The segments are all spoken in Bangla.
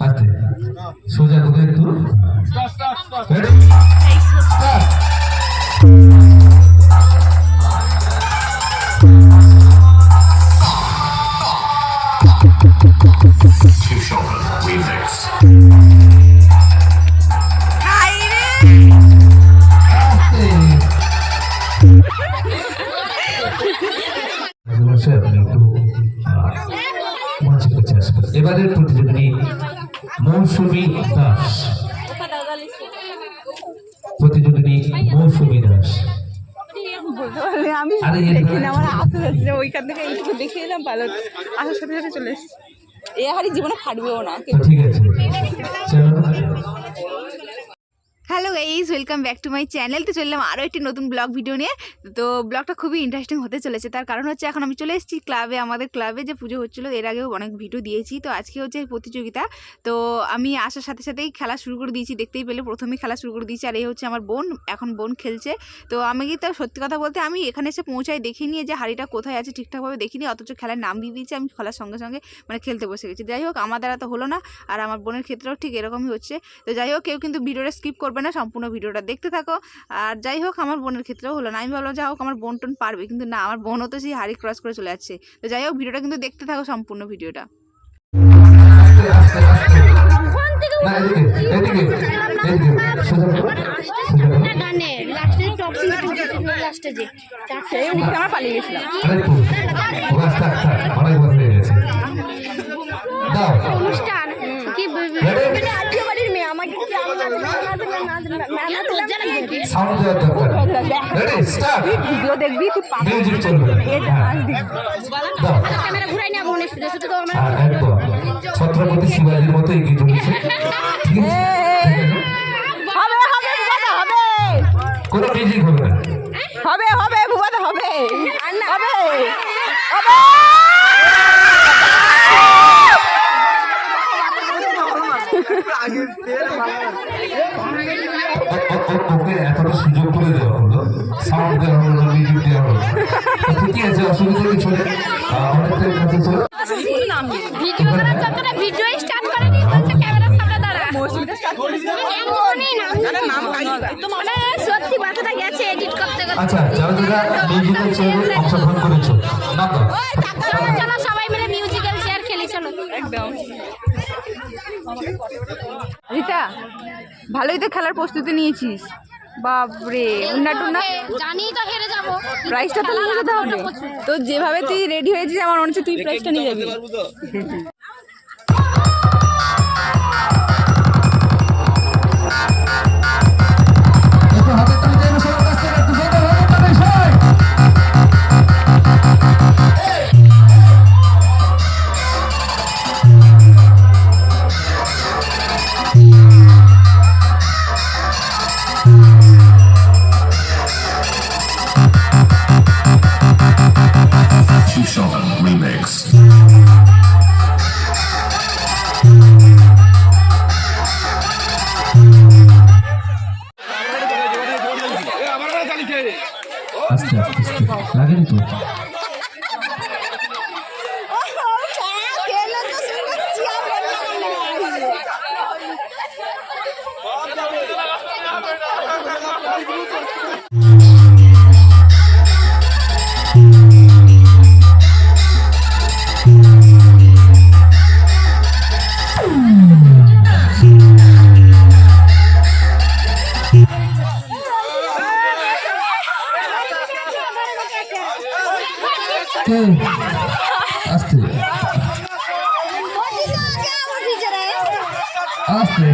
আস্তে সোজা করে একটু Ready? মৌসুমী দাস। প্রতিযোগিনী মৌসুমী দাস। আমি আরে দেখি না আমার। যাচ্ছে ওইখান থেকে এইটুকু দেখে এলাম ভালো আসার সাথে সাথে চলে এসছি। এ হারি জীবনে ফাটবেও না ঠিক আছে। Guys welcome back to my channel তো চললাম আরও একটি নতুন ব্লগ ভিডিও নিয়ে। তো ব্লগটা খুবই ইন্টারেস্টিং হতে চলেছে। তার কারণ হচ্ছে এখন আমি চলে এসেছি ক্লাবে আমাদের ক্লাবে যে পুজো হচ্ছিল, এর আগেও অনেক ভিডিও দিয়েছি। তো আজকে হচ্ছে প্রতিযোগিতা। তো আমি আসার সাথে সাথেই খেলা শুরু করে দিয়েছি, দেখতেই পেলে। প্রথমেই খেলা শুরু করে দিয়েছি, আর এই হচ্ছে আমার বোন। এখন বোন খেলছে। তো আমি কি তো সত্যি কথা বলতে আমি এখানে এসে পৌঁছাই দেখিনি যে হাড়িটা কোথায় আছে ঠিকঠাকভাবে দেখিনি। অথচ খেলার নাম দিয়ে দিয়েছি, আমি খেলার সঙ্গে সঙ্গে মানে খেলতে বসে গেছি। যাই হোক, আমার দ্বারা তো হলো না, আর আমার বোনের ক্ষেত্রেও ঠিক এরকমই হচ্ছে। তো যাই হোক, কেউ কিন্তু ভিডিওটা স্কিপ করবে না সম্পূর্ণ ভিডিওটা দেখতে থাকো আর যাই হোক আমার বোনের ক্ষেত্রেও হলো না আমি ভাবলাম যা হোক আমার বোন টোন পারবে কিন্তু না আমার বোনও তো সেই হাড়ি ক্রস করে চলে যাচ্ছে তো যাই হোক ভিডিওটা কিন্তু দেখতে থাকো সম্পূর্ণ ভিডিওটা আস্তে আস্তে আস্তে না এদিকে এদিকে এদিকে সোজা করো সোজা করো গানে লাস্টে টপ সিঙ্গার লাস্টে যে সেই মুখে আমরা পালিয়ে গেছিলাম আরেকটু বাস থাক থাক অনেক বার হয়ে গেছে দাও অনুষ্ঠান কি Ready? আত্মীয় বাড়ির মেয়ে আমাকে কি আমি না না না লজ্জা লাগে সাউন্ড দেওয়ার দরকার রেডি স্টার্ট ভিডিও দেখবি তুই পাবি মিউজিক চলবে। হ্যাঁ। ক্যামেরা ঘুরাই না মনে শুধু শুধু তো আমার একদম ছত্রপতি শিবাজির মতো এগিয়ে চলেছে? হবে হবে বুবাদা হবে। কোনো মিউজিক হবে হবে হবে বুবাদা হবে। হবে হবে। ওকে এতটা সুযোগ করে দেওয়া হলো সাউন্ড দেওয়া হলো মিউজিক দেওয়া হলো ঠিকই আছে অসুবিধা কিছু নেই অনেকটাই কাছে চলো ভিডিও করার চক্করে ভিডিও স্টার্ট করে দিয়ে বলছে ক্যামেরার সামনে দাঁড়া মানে সত্যি মাথাটা গেছে এডিট করতে করতে আচ্ছা যারা যারা মিউজিক্যাল চেয়ারে অংশগ্রহণ করেছ নাম রিতা ভালোই তো খেলার প্রস্তুতি নিয়েছিস। বাপরে উন্না টুন্না। জানি তো হেরে যাব। প্রাইসটা তো নিয়ে যেতে হবে। তো যেভাবে তুই রেডি হয়েছিস আমার মনে হচ্ছে তুই প্রাইসটা নিয়ে যাবি। আস্তে আস্তে আস্তে লাগেনি তো কে? আস্তে। আস্তে।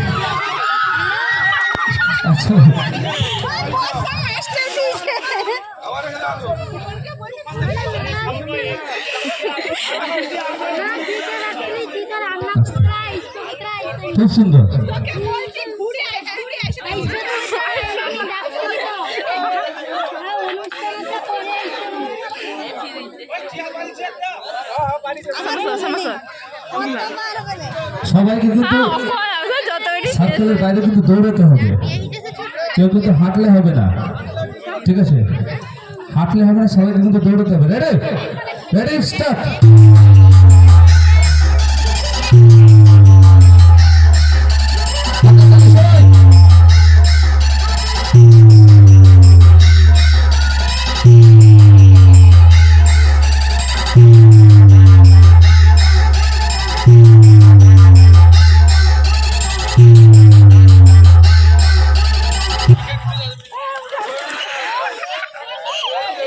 আচ্ছা। খুব সুন্দর। সবাইকে কিন্তু সার্কেলের বাইরে কিন্তু দৌড়াতে হবে। কেউ কিন্তু হাঁটলে হবে না। ঠিক আছে? হাঁটলে হবে না সবাই কিন্তু দৌড়াতে হবে। Ready ready start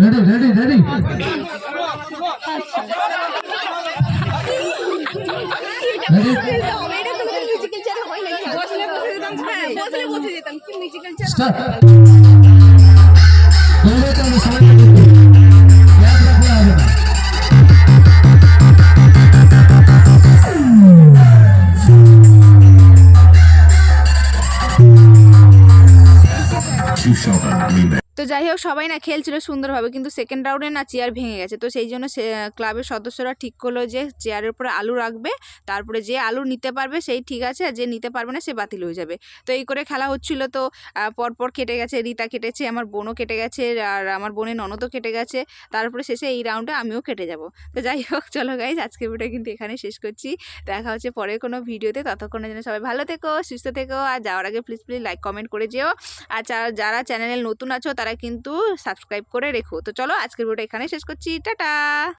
ready ready ready ready এটা তো তো যাই হোক সবাই না খেলছিল সুন্দরভাবে, কিন্তু সেকেন্ড রাউন্ডে না চেয়ার ভেঙে গেছে। তো সেই জন্য ক্লাবের সদস্যরা ঠিক করল যে, চেয়ারের উপরে আলু রাখবে, তারপরে যে আলু নিতে পারবে, সেই ঠিক আছে, আর যে নিতে পারবে না, সে বাতিল হয়ে যাবে। তো এই করে খেলা হচ্ছিল। তো পরপর কেটে গেছে, রিতা কেটেছে, আমার বোনও কেটে গেছে, আর আমার বোনের ননদও কেটে গেছে। তারপরে শেষে এই রাউন্ডে আমিও কেটে যাব। তো যাই হোক চলো গাইজ আজকের ভিডিও কিন্তু এখানে শেষ করছি। দেখা হচ্ছে পরের কোনো ভিডিওতে ততক্ষণের জন্য সবাই ভালো থেকো, সুস্থ থেকো, আর যাওয়ার আগে প্লিজ প্লিজ লাইক কমেন্ট করে যেও। আর যারা চ্যানেলে নতুন আছো তারা কিন্তু সাবস্ক্রাইব করে রেখো। তো চলো আজকের ভিডিওটা এখানে শেষ করছি। টাটা!